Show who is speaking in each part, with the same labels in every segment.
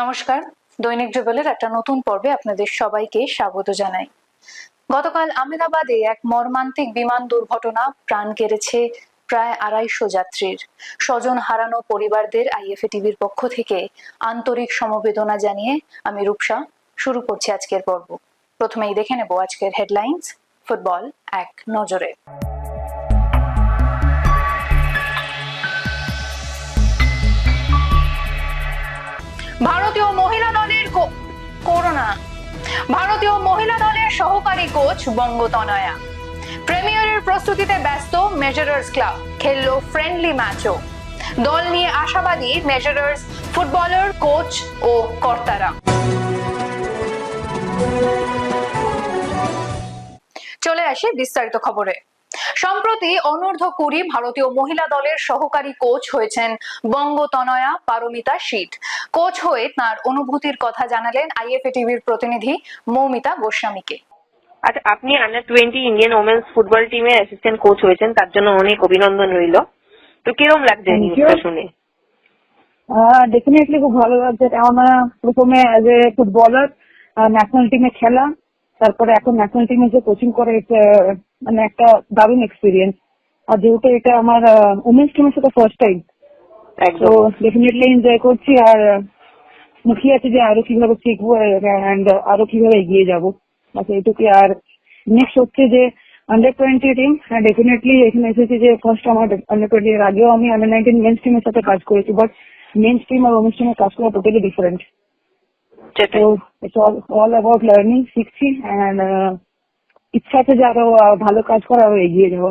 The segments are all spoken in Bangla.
Speaker 1: নমস্কার। দৈনিক যুগলের একটা নতুন পর্বে আপনাদের সবাইকে স্বাগত জানাই। গতকাল আমেদাবাদে এক মর্মান্তিক বিমান দুর্ঘটনা প্রাণ কেড়েছে প্রায় আড়াইশো যাত্রীর। স্বজন হারানো পরিবারদের আইএফএ টিভির পক্ষ থেকে আন্তরিক সমবেদনা জানিয়ে আমি রূপসা, শুরু করছি আজকের পর্ব। প্রথমেই দেখে নেব আজকের হেডলাইন্স, ফুটবল এক নজরে। ভারতীয় মহিলা দলের সহকারী কোচ বঙ্গতনয়া প্রিমিয়ারের প্রস্তুতিতে ব্যস্ত মেজারার্স ক্লাব খেলল ফ্রেন্ডলি ম্যাচও। দল নিয়ে আশাবাদী মেজারার্স ফুটবলার, কোচ ও কর্তারা। চলে আসে বিস্তারিত খবরে। সম্প্রতি অনূর্ধ্ব কুড়ি ভারতীয় মহিলা দলের সহকারী কোচ হয়েছেন বঙ্গতনয়া পারমিতা শীত। কোচ হয়ে তার অনুভূতির কথা জানালেন আইএফএ টিভির প্রতিনিধি মৌমিতা গোস্বামীকে।
Speaker 2: আচ্ছা আপনি under twenty Indian women's football টিমের অ্যাসিস্ট্যান্ট কোচ হয়েছেন তার জন্য অনেক অভিনন্দন রইল। তো কিরম লাগছে. নিউজটা শুনে?
Speaker 3: ডেফিনেটলি খুব ভালো লাগছে। আমার প্রথমে অ্যাজ এ ফুটবলার ন্যাশনাল টিমে খেলা তারপরে এখন ন্যাশনাল টিমে যে কোচিং করে মানে একটা দারুণ এক্সপিরিয়েন্স আর যেহেতু এটা আমার উমেন্স টিমের সাথে ফার্স্ট টাইম তো ডেফিনেটলি এনজয় করছি আর মুখী আছে যে আরও কীভাবে শিখব অ্যান্ড আরও কীভাবে এগিয়ে যাব। বাস এইটুকু আর নেক্সট হচ্ছে যে আন্ডার টোয়েন্টি টিম হ্যাঁ ডেফিনেটলি এখানে এসেছি যে ফার্স্ট আমার আন্ডার টোয়েন্টি এর আগেও আমি আন্ডার নাইনটিন মেন্স টিমের সাথে কাজ করেছি বাট মেন্স টিম আর ওমেন্স টিমের কাজ করা টোটালি ডিফারেন্ট তো it's all all about learning শিখছি অ্যান্ড ইচ্ছা আছে যে আরও ভালো কাজ করা আরও এগিয়ে যাব।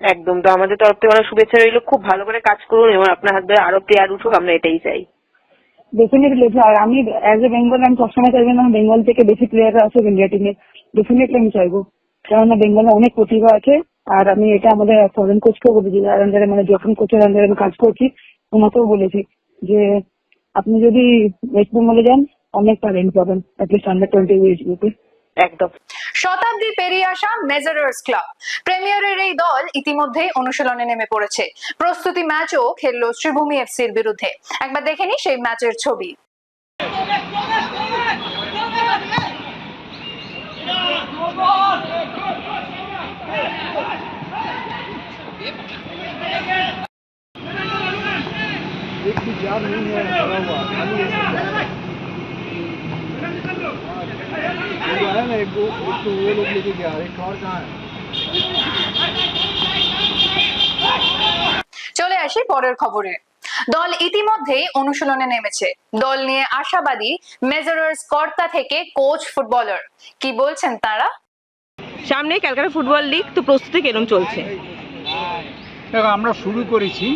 Speaker 2: একদম তো আমাদের তরফ থেকে অনেক শুভেচ্ছা রইল। খুব ভালো করে কাজ করুন এবং আপনার হাত ধরে আরও প্লেয়ার উঠুক আমরা এটাই চাই।
Speaker 3: ডেফিনেটলি আর আমি অ্যাজ এ বেঙ্গল আমি সবসময় চাইবেন না বেঙ্গল থেকে বেশি প্লেয়াররা আসুক ইন্ডিয়া টিমে ডেফিনেটলি আমি চাইব। কেননা বেঙ্গলে অনেক প্রতিভা আছে। আর আমি এটা আমাদের ফরেন কোচকেও বলেছি যার আন্ডারে মানে যখন কোচের আন্ডারে আমি কাজ করছি ওনাকেও বলেছি যে আপনি যদি ওয়েস্ট বেঙ্গলে যান অনেক ট্যালেন্ট পাবেন অ্যাটলিস্ট আন্ডার টোয়েন্টি এজ গ্রুপে
Speaker 2: একদম
Speaker 1: শতাব্দী পেরিয়ে আসা মেজারার্স ক্লাব প্রিমিয়ারের এই দল ইতিমধ্যেই অনুশীলনে নেমে পড়েছে প্রস্তুতি ম্যাচও খেললো শ্রীভূমি এফসির বিরুদ্ধে একবার দেখে নি সেই ম্যাচের ছবি
Speaker 4: एक भी जार नहीं है एक दो एक तो वो लोग लेके गया एक और कहाँ है
Speaker 1: চলে আসি পরের খবরে দল ইতিমধ্যেই অনুশীলনে নেমেছে দল নিয়ে আশাবাদী মেজারার্স কর্তা থেকে কোচ ফুটবলার কি বলছেন তারা
Speaker 2: সামনে ক্যালকাটা ফুটবল লিগ তো প্রস্তুতি কিরম চলছে
Speaker 5: দেখো আমরা শুরু করেছি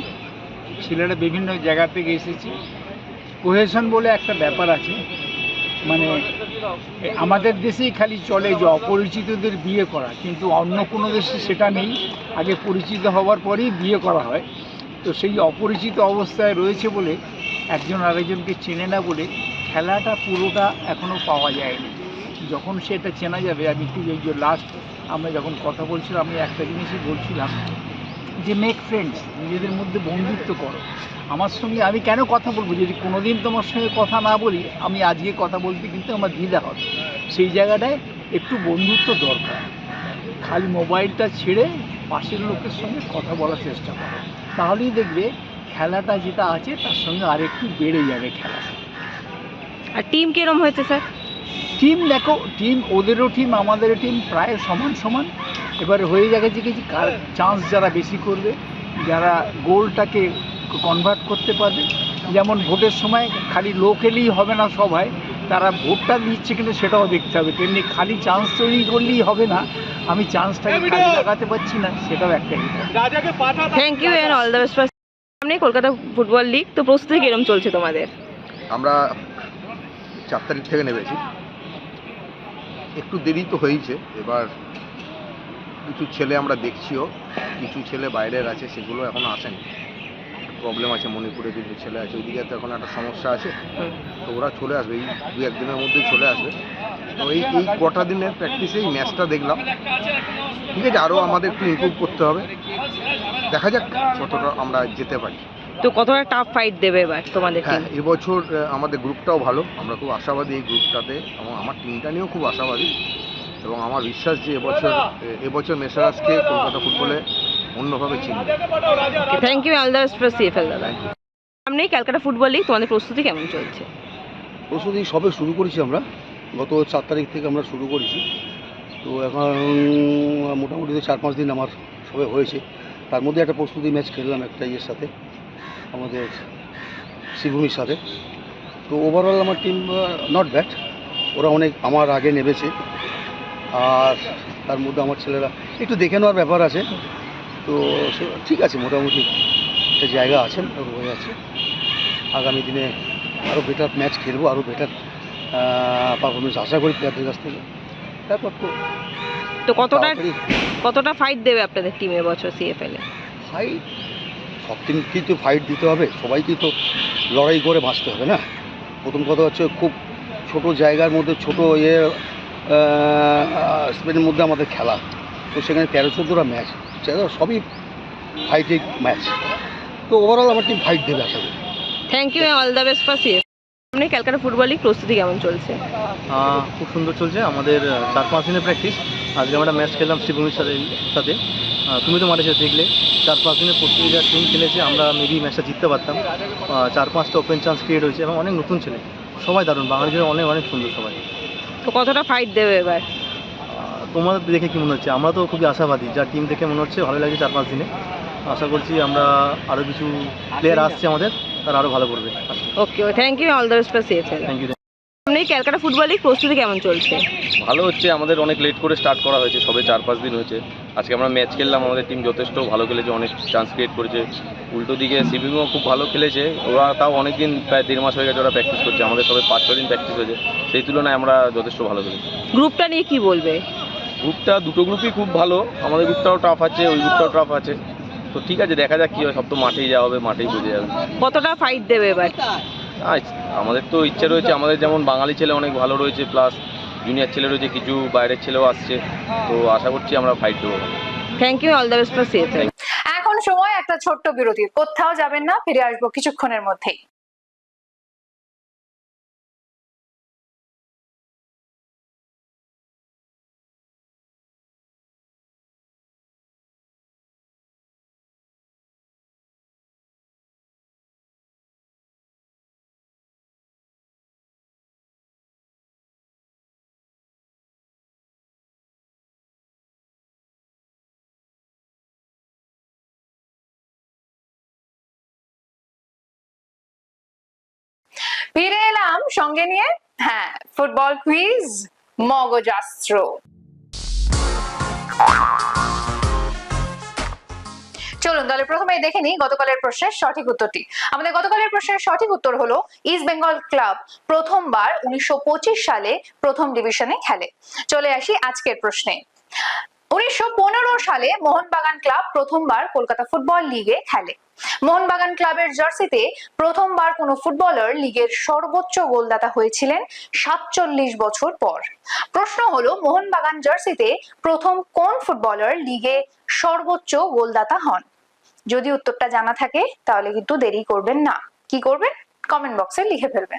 Speaker 5: ছেলেরা বিভিন্ন জায়গা থেকে এসেছি কোহেশন বলে একটা ব্যাপার আছে মানে আমাদের দেশেই খালি চলে যে অপরিচিতদের বিয়ে করা, কিন্তু অন্য কোনো দেশে সেটা নেই। আগে পরিচিত হওয়ার পরেই বিয়ে করা হয়। তো সেই অপরিচিত অবস্থায় রয়েছে বলে একজন আরেকজনকে চেনে না বলে খেলাটা পুরোটা এখনও পাওয়া যায়নি। যখন সেটা চেনা যাবে, আমি একটু এই যে লাস্ট আমরা যখন কথা বলছিলাম, আমি একটা জিনিসই বলছিলাম যে মেক ফ্রেন্ডস নিজেদের মধ্যে বন্ধুত্ব করো। আমার সঙ্গে আমি কেন কথা বলব? যদি কোনোদিন তোমার সঙ্গে কথা না বলি আমি আজকে কথা বলতে কিন্তু আমার দ্বিধা হবে। সেই জায়গাটায় একটু বন্ধুত্ব দরকার। খালি মোবাইলটা ছেড়ে পাশের লোকের সঙ্গে কথা বলার চেষ্টা করো। তাহলেই দেখবে খেলাটা যেটা আছে তার সঙ্গে আরেকটু বেড়ে যাবে খেলা।
Speaker 2: আর টিম কিরম হয়েছে স্যার
Speaker 5: টিম দেখো টিম ওদেরও টিম আমাদেরও টিম প্রায় সমান সমান। এবার হয়ে গেছে কিছু কার চান্স যারা বেশি করবে যারা গোলটাকে কনভার্ট করতে পারবে। যেমন ভোটের সময় খালি লোক এলেই হবে না সবাই তারা ভোটটা দিচ্ছে কিন্তু সেটাও দেখতে হবে। তেমনি খালি চান্স তৈরি করলেই হবে না আমি চান্সটাকে কাজে লাগাতে পারছি না সেটাও একটা
Speaker 2: thank you and all the best সামনে কলকাতা ফুটবল লিগ তো প্রস্তুতি কিরম চলছে তোমাদের?
Speaker 6: আমরা চার তারিখ থেকে নেমেছি। একটু দেরি তো হয়েছে এবার কিছু ছেলে আমরা দেখছিও কিছু ছেলে বাইরের আছে সেগুলো এখনও আসেনি। প্রবলেম আছে মণিপুরে কিছু ছেলে আছে ওইদিকে তো এখন একটা সমস্যা আছে। তো ওরা চলে আসবে এই দু একদিনের মধ্যেই চলে আসবে। তো এই এই কটা দিনের প্র্যাকটিসে এই ম্যাচটা দেখলাম। ঠিক আছে আরও আমাদের একটু ইমপ্রুভ করতে হবে। দেখা যাক কতটা আমরা যেতে পারি।
Speaker 7: তো কতটা টাফ ফাইট দেবে এবার তোমাদের
Speaker 6: হ্যাঁ এবছর আমাদের গ্রুপটাও ভালো। আমরা খুব আশাবাদী এই গ্রুপটাতে এবং আমার টিমটা নিয়েও খুব আশাবাদী। এবং আমার বিশ্বাস যে এবছর এবছর মেসারাসকে কলকাতা ফুটবলে অন্যভাবে চিনবে।
Speaker 7: Thank you all the best for CFL দাদা. সামনেই ক্যালকাটা ফুটবল লিগ তোমাদের প্রস্তুতি কেমন চলছে?
Speaker 8: প্রস্তুতি সবে শুরু করেছি আমরা। গত চার তারিখ থেকে আমরা শুরু করেছি। তো এখন মোটামুটি তো চার পাঁচ দিন আমার সবে হয়েছে। তার মধ্যে একটা প্রস্তুতি ম্যাচ খেললাম একটা ইয়ের সাথে আমাদের শ্রীভূমির সাথে। তো ওভারঅল আমার টিম নট ব্যাড ওরা অনেক আমার আগে নেমেছে। আর তার মধ্যে আমার ছেলেরা একটু দেখে নেওয়ার ব্যাপার আছে। তো ঠিক আছে মোটামুটি একটা জায়গা আছেন হয়ে আছে। আগামী দিনে আরও বেটার ম্যাচ খেলব আরও বেটার পারফরমেন্স আশা করি প্লেয়ারদের কাছ থেকে। তারপর তো
Speaker 7: তো কতটা কতটা ফাইট দেবে আপনাদের টিম এবছর সিএফএল এ?
Speaker 8: ফাইট সব টিমকেই তো ফাইট দিতে হবে সবাইকেই তো লড়াই করে বাঁচতে হবে না। প্রথম কথা হচ্ছে খুব ছোট জায়গার মধ্যে ছোট ইয়ে স্পেনের মধ্যে আমাদের খেলা। তো সেখানে তেরো চোদ্দোটা ম্যাচ সেটা সবই ফাইটিং ম্যাচ তো ওভারঅল আমার টিম ফাইট দেবে আশা করি।
Speaker 7: Thank you all the best for CFL সামনে ক্যালকাটা ফুটবল লিগ প্রস্তুতি কেমন চলছে?
Speaker 9: খুব সুন্দর চলছে। আমাদের চার পাঁচ দিনের প্র্যাকটিস আজকে আমরা ম্যাচ খেললাম শ্রীভূমির সাথে সাথে। তুমি তো মাঠে সাথে দেখলে চার পাঁচ দিনের প্রতিযোগিতার টিম খেলেছে। আমরা মেবি ম্যাচটা জিততে পারতাম। চার পাঁচটা ওপেন চান্স ক্রিয়েট হয়েছে এবং অনেক নতুন ছেলে। সবাই দারুণ। বাঙালি ছেলে অনেক অনেক সুন্দর সবাই।
Speaker 7: তো কতটা ফাইট দেবে এবার?
Speaker 9: তোমাদের দেখে কি মনে হচ্ছে? আমরা তো খুবই আশাবাদী। যা টিম দেখে মনে হচ্ছে ভালো লাগছে চার পাঁচ দিনে। আশা করছি আমরা আরও কিছু প্লেয়ার আসছে আমাদের তারা আরও ভালো করবে।
Speaker 7: Okay thank you all the best for CFL
Speaker 9: thank you
Speaker 7: সামনেই ক্যালকাটা ফুটবল লিগ প্রস্তুতি কেমন চলছে?
Speaker 10: ভালো হচ্ছে আমাদের অনেক লেট করে স্টার্ট করা হয়েছে সবে চার পাঁচ দিন হয়েছে। আজকে আমরা ম্যাচ খেললাম আমাদের টিম যথেষ্ট ভালো খেলেছে অনেক চান্স ক্রিয়েট করেছে। উল্টো দিকে সিবিংও খুব ভালো খেলেছে ওরা তাও অনেক দিন প্রায় দেড় মাস হয়ে গেছে ওরা প্র্যাকটিস করছে আমাদের সবাই পাঁচ ছ দিন প্র্যাকটিস হয়েছে। সেই তুলনায় আমরা যথেষ্ট ভালো খেলেছি।
Speaker 7: গ্রুপটা নিয়ে কি বলবে?
Speaker 10: গ্রুপটা দুটো গ্রুপই খুব ভালো আমাদের গ্রুপটাও টাফ আছে ওই গ্রুপটাও টাফ আছে। তো ঠিক আছে দেখা যাক কী হয় সব তো মাঠেই যাওয়া হবে মাঠেই বুঝে যাবে।
Speaker 7: কতটা ফাইট দেবে এবার?
Speaker 10: আমাদের তো ইচ্ছে রয়েছে আমাদের যেমন বাঙালি ছেলে অনেক ভালো রয়েছে প্লাস জুনিয়র ছেলেরও যে কিছু বাইরের ছেলেও আসছে তো আশা করছি আমরা ফাইট দেবো
Speaker 7: thank you all the best for
Speaker 1: এখন সময় একটা ছোট্ট বিরতি কোথাও যাবেন না ফিরে আসব কিছুক্ষণের মধ্যেই। সঙ্গে নিয়ে হ্যাঁ ফুটবল কুইজ মগজাস্ত্র। চলুন তাহলে প্রথমে দেখে নিই গতকালের প্রশ্নের সঠিক উত্তরটি। আমাদের গতকালের প্রশ্নের সঠিক উত্তর হলো ইস্ট বেঙ্গল ক্লাব প্রথমবার উনিশশো পঁচিশ সালে প্রথম ডিভিশনে খেলে। চলে আসি আজকের প্রশ্নে। উনিশশো পনেরো সালে মোহনবাগান ক্লাব প্রথমবার কলকাতা ফুটবল লিগে খেলে। মোহনবাগান ক্লাবের জার্সিতে প্রথমবার কোনো ফুটবলার লিগের সর্বোচ্চ গোলদাতা হয়েছিলেন সাতচল্লিশ বছর পর। প্রশ্ন হলো, মোহনবাগান জার্সিতে প্রথম কোন ফুটবলার লিগে সর্বোচ্চ গোলদাতা হন? যদি উত্তরটা জানা থাকে, তাহলে কিন্তু দেরি করবেন না। কি করবেন? কমেন্ট বক্সে লিখে ফেলবেন।